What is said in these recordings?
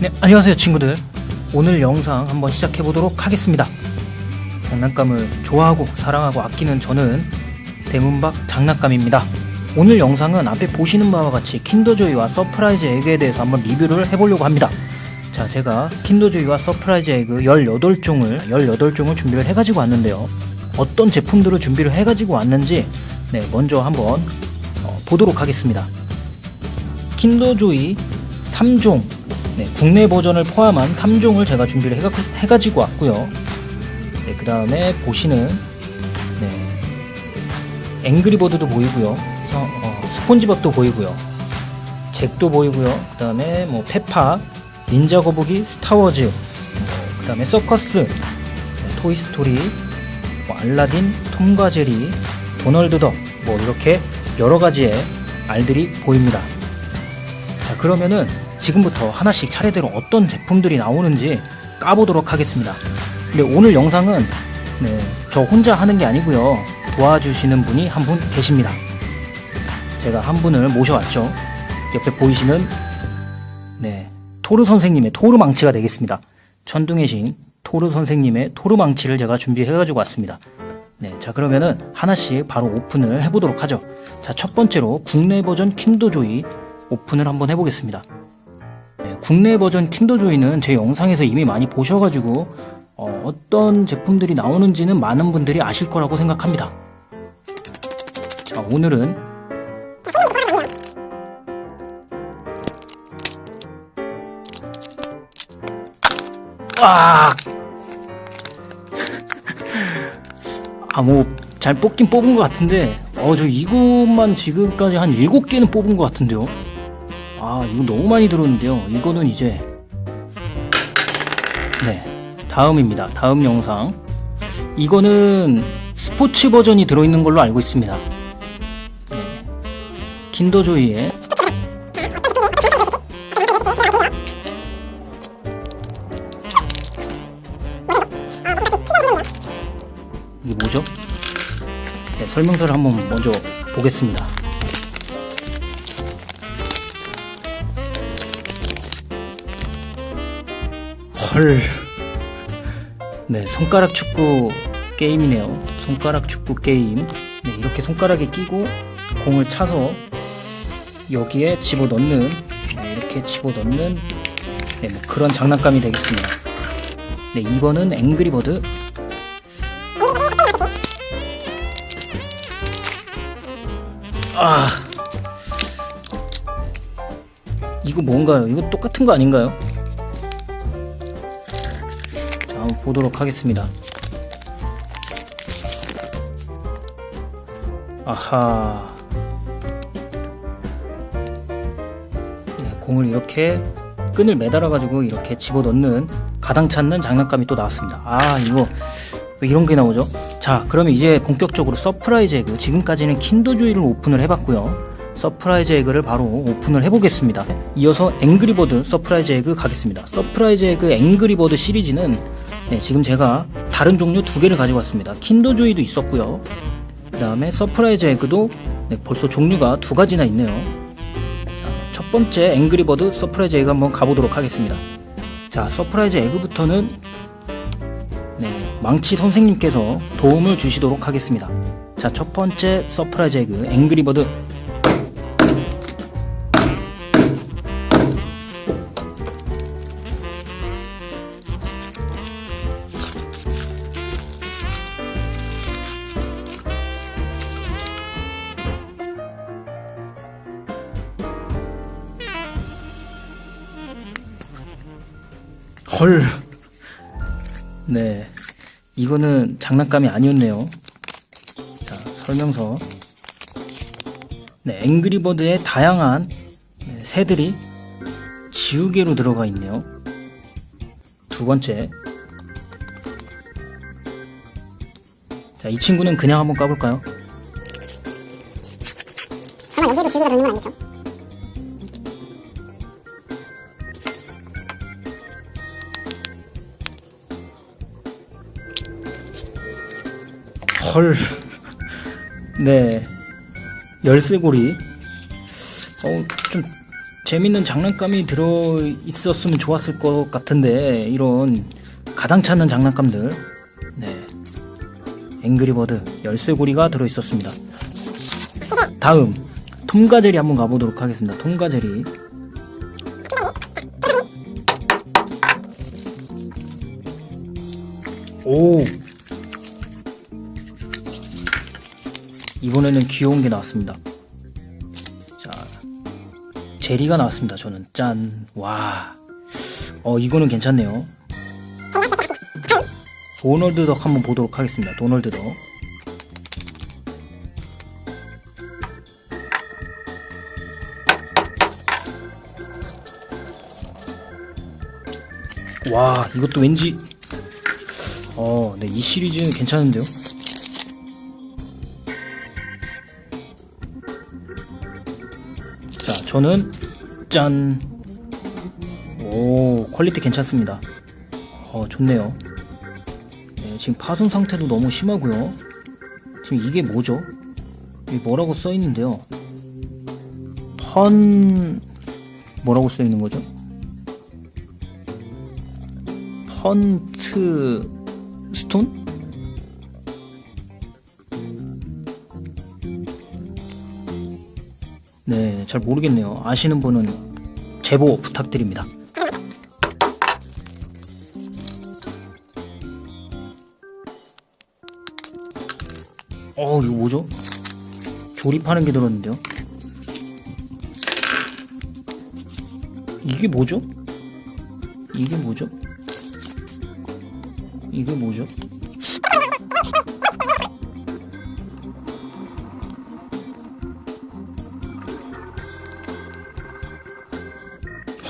네, 안녕하세요 친구들. 오늘 영상 한번 시작해 보도록 하겠습니다. 장난감을 좋아하고 사랑하고 아끼는 저는 대문박 장난감입니다. 오늘 영상은 앞에 보시는 바와 같이 킨더조이와 서프라이즈 에그에 대해서 한번 리뷰를 해보려고 합니다. 자, 제가 킨더조이와 서프라이즈 에그 18종을 18종을 준비를 해가지고 왔는데요. 어떤 제품들을 준비를 해가지고 왔는지 네, 먼저 한번 어, 보도록 하겠습니다. 킨더조이 3종 네, 국내 버전을 포함한 3종을 제가 준비를 해가, 해가지고 왔고요. 네, 그 다음에 보시는 네, 앵그리버드도 보이고요. 서- 어, 스폰지밥도 보이고요. 잭도 보이고요. 그 다음에 뭐 페파, 닌자 거북이, 스타워즈, 그 다음에 서커스, 네, 토이스토리, 뭐 알라딘, 톰과 제리, 도널드 덕, 뭐 이렇게 여러 가지의 알들이 보입니다. 자 그러면은 지금부터 하나씩 차례대로 어떤 제품들이 나오는지 까보도록 하겠습니다. 근데 오늘 영상은 네, 저 혼자 하는 게 아니고요. 도와주시는 분이 한 분 계십니다. 제가 한 분을 모셔왔죠. 옆에 보이시는 네 토르 선생님의 토르 망치가 되겠습니다. 천둥의 신 토르 선생님의 토르 망치를 제가 준비해가지고 왔습니다. 네, 자 그러면은 하나씩 바로 오픈을 해보도록 하죠. 자 첫 번째로 국내 버전 킨더조이 오픈을 한번 해보겠습니다. 네, 국내 버전 킨더조이는 제 영상에서 이미 많이 보셔가지고 어, 떤 제품들이 나오는지는 많은 분들이 아실 거라고 생각합니다. 자 오늘은 아, 아 뭐 잘 뽑긴 뽑은 것 같은데 어저 이것만 지금까지 한 7개는 뽑은 것 같은데요 아 이거 너무 많이 들었는데요 이거는 이제 네 다음입니다 다음 영상 이거는 스포츠 버전이 들어있는 걸로 알고 있습니다 네. 킨더조이의 이게 뭐죠? 네, 설명서를 한번 먼저 보겠습니다. 헐. 네, 손가락 축구 게임이네요. 손가락 축구 게임. 네, 이렇게 손가락에 끼고 공을 차서 여기에 집어 넣는 네, 이렇게 집어 넣는 네, 뭐 그런 장난감이 되겠습니다. 네, 2번은 앵그리버드. 아 이거 뭔가요? 이거 똑같은 거 아닌가요? 보도록 하겠습니다 아하 네, 공을 이렇게 끈을 매달아 가지고 이렇게 집어넣는 가당 찾는 장난감이 또 나왔습니다 아 이거 왜 이런 게 나오죠? 자, 그러면 이제 본격적으로 서프라이즈 에그. 지금까지는 킨더조이를 오픈을 해봤고요. 서프라이즈 에그를 바로 오픈을 해보겠습니다. 이어서 앵그리버드 서프라이즈 에그 가겠습니다. 서프라이즈 에그 앵그리버드 시리즈는 네, 지금 제가 다른 종류 두 개를 가지고 왔습니다. 킨더조이도 있었고요. 그 다음에 서프라이즈 에그도 네, 벌써 종류가 두 가지나 있네요. 자, 첫 번째 앵그리버드 서프라이즈 에그 한번 가보도록 하겠습니다. 자, 서프라이즈 에그부터는 네, 망치 선생님께서 도움을 주시도록 하겠습니다. 자, 첫 번째 서프라이즈 에그 앵그리버드 이거는 장난감이 아니었네요. 자, 설명서. 네, 앵그리버드의 다양한 네, 새들이 지우개로 들어가 있네요. 두 번째. 자, 이 친구는 그냥 한번 까볼까요? 설마 여기에도 지우개가 들어있는 건 아니겠죠? 헐. 네. 열쇠고리. 어, 좀 재밌는 장난감이 들어 있었으면 좋았을 것 같은데 이런 가당찮은 장난감들. 네. 앵그리버드 열쇠고리가 들어 있었습니다. 다음. 톰가제리 한번 가보도록 하겠습니다. 톰가제리. 오 이번에는 귀여운 게 나왔습니다 자 제리가 나왔습니다. 저는 짠. 와. 어 이거는 괜찮네요. 도널드 덕 한번 보도록 하겠습니다. 도널드 덕. 와, 이것도 왠지 어, 네, 이 시리즈는 괜찮은데요. 저는 짠. 오, 퀄리티 괜찮습니다. 어, 좋네요. 네, 지금 파손 상태도 너무 심하고요. 지금 이게 뭐죠? 이게 뭐라고 써 있는데요. 펀 뭐라고 써 있는 거죠? 펀트 네, 잘 모르겠네요. 아시는 분은 제보 부탁드립니다. 어, 이거 뭐죠? 조립하는 게 들었는데요. 이게 뭐죠? 이게 뭐죠? 이게 뭐죠?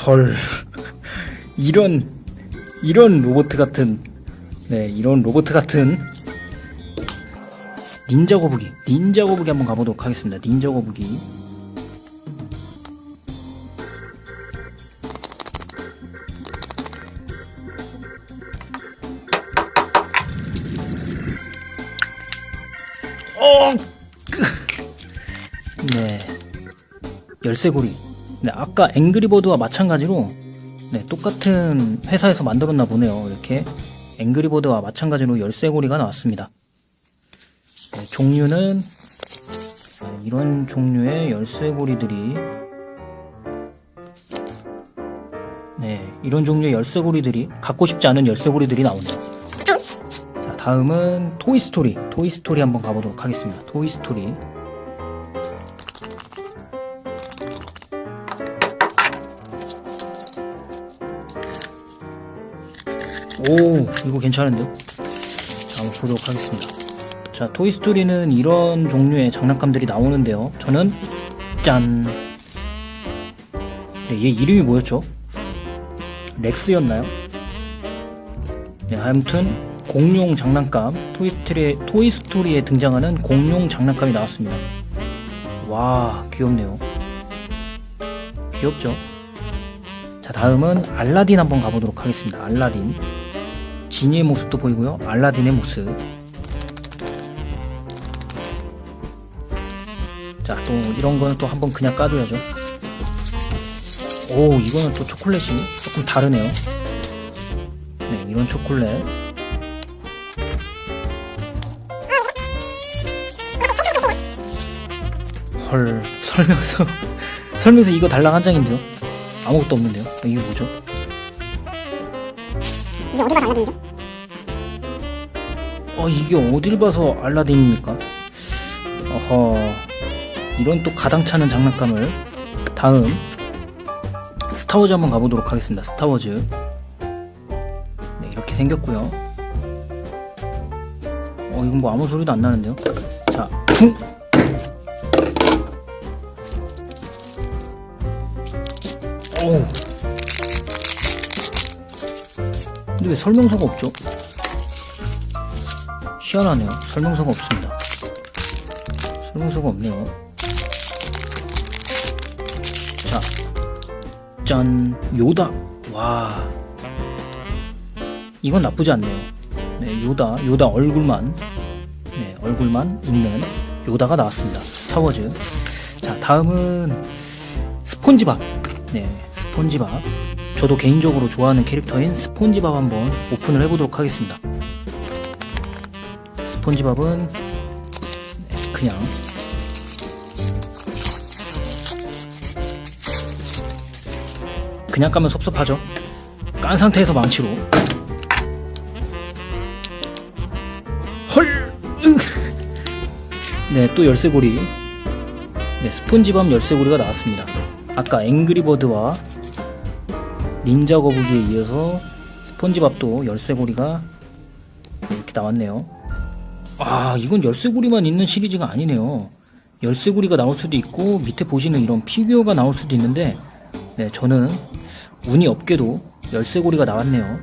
헐 이런 이런 로봇 같은 네 이런 로봇 같은 닌자 거북이 닌자 거북이 한번 가보도록 하겠습니다. 닌자 거북이. 어! 네. 열쇠고리 네, 아까 앵그리버드와 마찬가지로 네, 똑같은 회사에서 만들었나 보네요. 이렇게 앵그리버드와 마찬가지로 열쇠고리가 나왔습니다. 네, 종류는 네, 이런 종류의 열쇠고리들이 네, 이런 종류의 열쇠고리들이 갖고 싶지 않은 열쇠고리들이 나오네요. 자, 다음은 토이스토리. 토이스토리 한번 가보도록 하겠습니다. 토이스토리. 오 이거 괜찮은데요? 자, 한번 보도록 하겠습니다 자 토이스토리는 이런 종류의 장난감들이 나오는데요 저는 짠 네, 얘 이름이 뭐였죠? 렉스였나요? 네, 아무튼 공룡 장난감 토이스토리에, 토이스토리에 등장하는 공룡 장난감이 나왔습니다 와 귀엽네요 귀엽죠? 자 다음은 알라딘 한번 가보도록 하겠습니다 알라딘 지니의 모습도 보이고요. 알라딘의 모습. 자, 또 이런 거는 또 한번 그냥 까줘야죠. 오, 이거는 또 초콜릿이 조금 다르네요. 네, 이런 초콜릿. 헐, 설명서. 설명서 이거 달랑 한 장인데요. 아무것도 없는데요. 이게 뭐죠? 이게 어디 봐서 알려드리죠? 어 이게 어딜 봐서 알라딘입니까? 어허 이런 또 가당찮은 장난감을 다음 스타워즈 한번 가보도록 하겠습니다 스타워즈 네 이렇게 생겼고요 어 이건 뭐 아무 소리도 안 나는데요 자 쿵! 오 근데 왜 설명서가 없죠? 희한하네요. 설명서가 없습니다. 설명서가 없네요. 자, 짠, 요다. 와, 이건 나쁘지 않네요. 네, 요다, 요다 얼굴만, 네, 얼굴만 있는 요다가 나왔습니다. 스타워즈. 자, 다음은 스폰지밥. 네, 스폰지밥. 저도 개인적으로 좋아하는 캐릭터인 스폰지밥 한번 오픈을 해보도록 하겠습니다. 스폰지밥은 네, 그냥 그냥 까면 섭섭하죠. 깐 상태에서 망치로 헐. 으. 네, 또 열쇠고리. 네, 스폰지밥 열쇠고리가 나왔습니다. 아까 앵그리버드와 닌자 거북이에 이어서 스폰지밥도 열쇠고리가 네, 이렇게 나왔네요. 아, 이건 열쇠고리만 있는 시리즈가 아니네요. 열쇠고리가 나올 수도 있고 밑에 보시는 이런 피규어가 나올 수도 있는데 네, 저는 운이 없게도 열쇠고리가 나왔네요.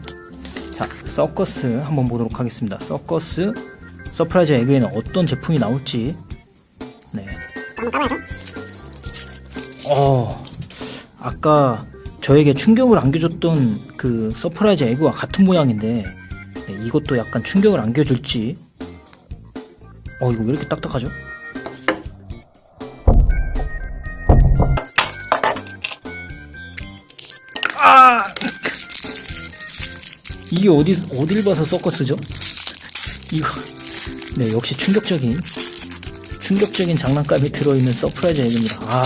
자, 서커스 한번 보도록 하겠습니다. 서커스 서프라이즈 에그에는 어떤 제품이 나올지 네. 어, 아까 저에게 충격을 안겨줬던 그 서프라이즈 에그와 같은 모양인데 네, 이것도 약간 충격을 안겨줄지 어 이거 왜 이렇게 딱딱하죠? 아 이게 어디 어딜 봐서 서커스죠? 이거 네 역시 충격적인 충격적인 장난감이 들어있는 서프라이즈 에그입니다. 아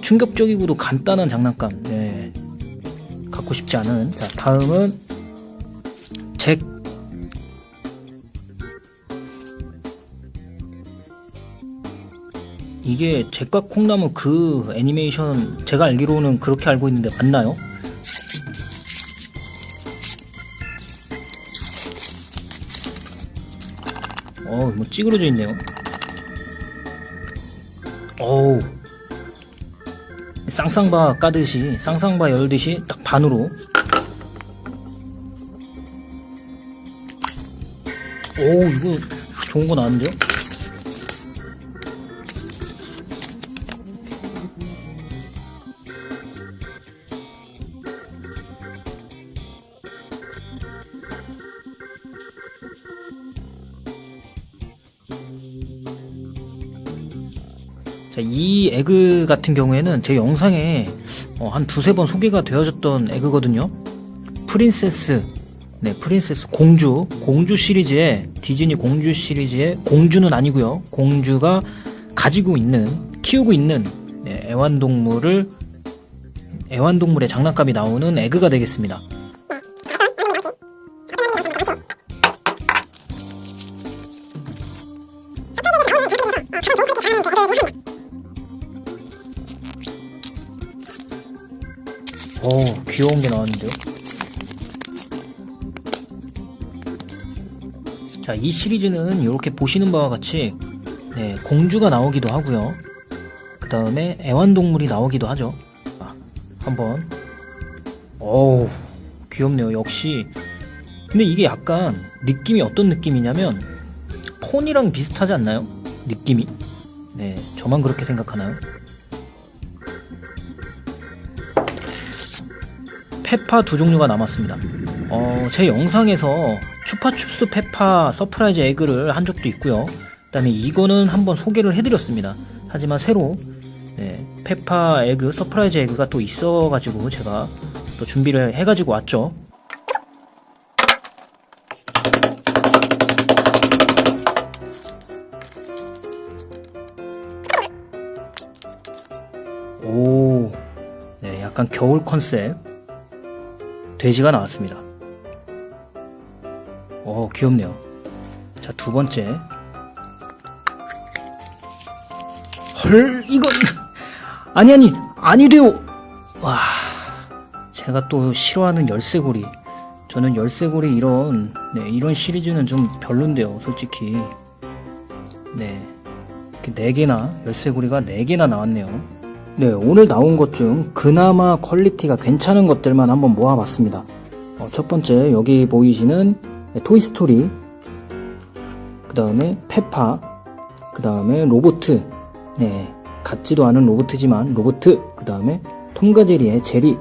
충격적이고도 간단한 장난감. 네. 갖고 싶지 않은. 자, 다음은 잭. 이게 잭과 콩나무 그 애니메이션 제가 알기로는 그렇게 알고 있는데 맞나요? 어, 뭐 찌그러져 있네요. 어우. 쌍쌍바 까듯이 쌍쌍바 열듯이 딱 반으로 오 이거 좋은 거 나왔는데요? 같은 경우에는 제 영상에 어, 한 두세 번 소개가 되어졌던 에그거든요. 프린세스, 네, 프린세스 공주, 공주 시리즈의 디즈니 공주 시리즈의 공주는 아니고요. 공주가 가지고 있는, 키우고 있는 네, 애완동물을 애완동물의 장난감이 나오는 에그가 되겠습니다. 귀여운 게 나왔는데요. 자, 이 시리즈는 이렇게 보시는 바와 같이 네, 공주가 나오기도 하고요. 그 다음에 애완동물이 나오기도 하죠. 아, 한번. 어우, 귀엽네요. 역시. 근데 이게 약간 느낌이 어떤 느낌이냐면 폰이랑 비슷하지 않나요? 느낌이. 네, 저만 그렇게 생각하나요? 페파 두 종류가 남았습니다. 어, 제 영상에서 추파춥스 페파 서프라이즈 에그를 한 적도 있고요. 그 다음에 이거는 한번 소개를 해드렸습니다. 하지만 새로 네, 페파 에그 서프라이즈 에그가 또 있어가지고 제가 또 준비를 해가지고 왔죠. 오, 네, 약간 겨울 컨셉. 돼지가 나왔습니다. 어, 귀엽네요. 자, 두 번째. 헐, 이건. 아니, 아니, 아니 돼요! 와, 제가 또 싫어하는 열쇠고리. 저는 열쇠고리 이런, 네, 이런 시리즈는 좀 별론데요, 솔직히. 네. 이렇게 네 개나, 열쇠고리가 네 개나 나왔네요. 네, 오늘 나온 것 중 그나마 퀄리티가 괜찮은 것들만 한번 모아봤습니다. 어, 첫 번째, 여기 보이시는 네, 토이스토리, 그 다음에 페파, 그 다음에 로보트, 네, 같지도 않은 로보트지만 로보트, 그 다음에 톰과 제리의 제리,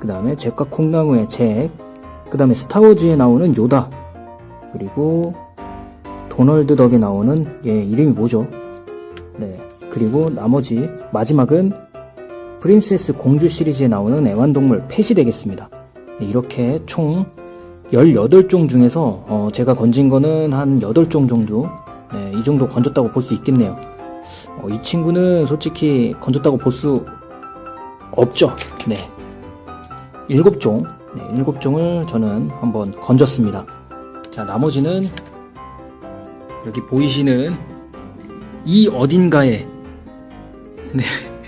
그 다음에 잭과 콩나무의 잭, 그 다음에 스타워즈에 나오는 요다, 그리고 도널드 덕에 나오는 얘 이름이 뭐죠? 네. 그리고 나머지 마지막은 프린세스 공주 시리즈에 나오는 애완동물 펫이 되겠습니다. 네, 이렇게 총 18종 중에서 어, 제가 건진 거는 한 8종 정도 네, 이 정도 건졌다고 볼 수 있겠네요. 어, 이 친구는 솔직히 건졌다고 볼 수 없죠. 네. 7종, 네, 7종을 저는 한번 건졌습니다. 자, 나머지는 여기 보이시는 이 어딘가에 네.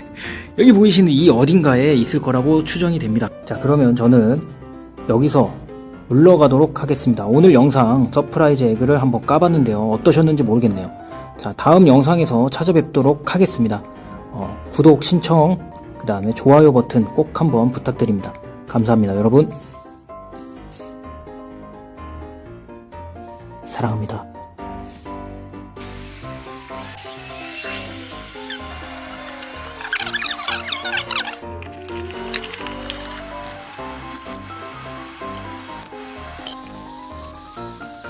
여기 보이시는 이 어딘가에 있을 거라고 추정이 됩니다. 자, 그러면 저는 여기서 물러가도록 하겠습니다. 오늘 영상 서프라이즈 에그를 한번 까봤는데요. 어떠셨는지 모르겠네요. 자, 다음 영상에서 찾아뵙도록 하겠습니다. 어, 구독, 신청, 그 다음에 좋아요 버튼 꼭 한번 부탁드립니다. 감사합니다, 여러분. 사랑합니다.